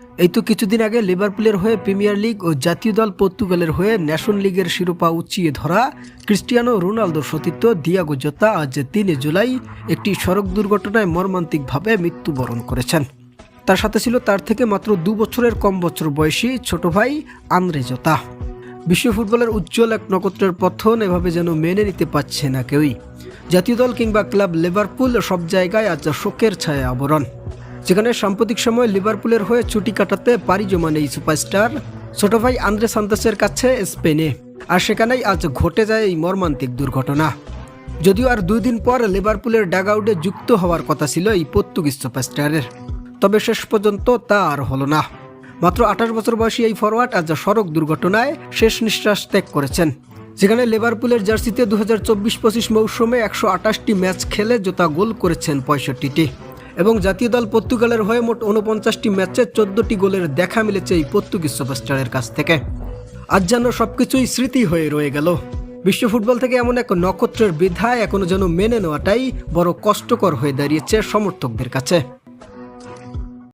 এই তো কিছুদিন আগে লিভারপুলের হয়ে প্রিমিয়ার লিগ ও জাতীয় দল পর্তুগালের হয়ে ন্যাশন লিগের শিরোপা উঁচিয়ে ধরা ক্রিস্টিয়ানো রোনালদোর সতীর্থ দিয়াগো জোতা আজ তিনে জুলাই একটি সড়ক দুর্ঘটনায় মর্মান্তিকভাবে মৃত্যুবরণ করেছেন। তার সাথে ছিল তার থেকে মাত্র দু বছরের কম বছর বয়সী ছোট ভাই আন্দ্রে জোতা। বিশ্ব ফুটবলের উজ্জ্বল এক নক্ষত্রের পথন এভাবে যেন মেনে নিতে পারছে না কেউই। জাতীয় দল কিংবা ক্লাব লিভারপুল সব জায়গায় আজ শোকের ছায়া আবরণ। যেখানে সাম্প্রতিক সময়ে লিভারপুলের হয়ে ছুটি কাটাতে পারি জমান এই সুপারস্টার, ছোট ভাই আন্দ্রে সান্তাসের কাছে স্পেনে। আর সেখানেই আজ ঘটে যায় এই মর্মান্তিক দুর্ঘটনা। যদিও আর দুই দিন পর লিভারপুলের ডাগ আউটে যুক্ত হওয়ার কথা ছিল এই পর্তুগিজ সুপারস্টারের। তবে শেষ পর্যন্ত তা আর হলো না। মাত্র আঠাশ বছর বয়সী এই ফরওয়ার্ড আজ সড়ক দুর্ঘটনায় শেষ নিঃশ্বাস ত্যাগ করেছেন। যেখানে লিভারপুলের জার্সিতে দু হাজার চব্বিশ পঁচিশ মৌসুমে একশো আঠাশটি ম্যাচ খেলে জোতা গোল করেছেন পঁয়ষট্টিটি। এবং জাতীয় দল পর্তুগালের হয়ে মোট উনপঞ্চাশটি ম্যাচে চোদ্দটি গোলের দেখা মিলেছে এই পর্তুগিজ সুপারস্টারের কাছ থেকে। আজ যেন সবকিছুই স্মৃতি হয়ে রয়ে গেল। বিশ্ব ফুটবল থেকে এমন এক নক্ষত্রের বিধায় এখনও যেন মেনে নেওয়াটাই বড় কষ্টকর হয়ে দাঁড়িয়েছে সমর্থকদের কাছে।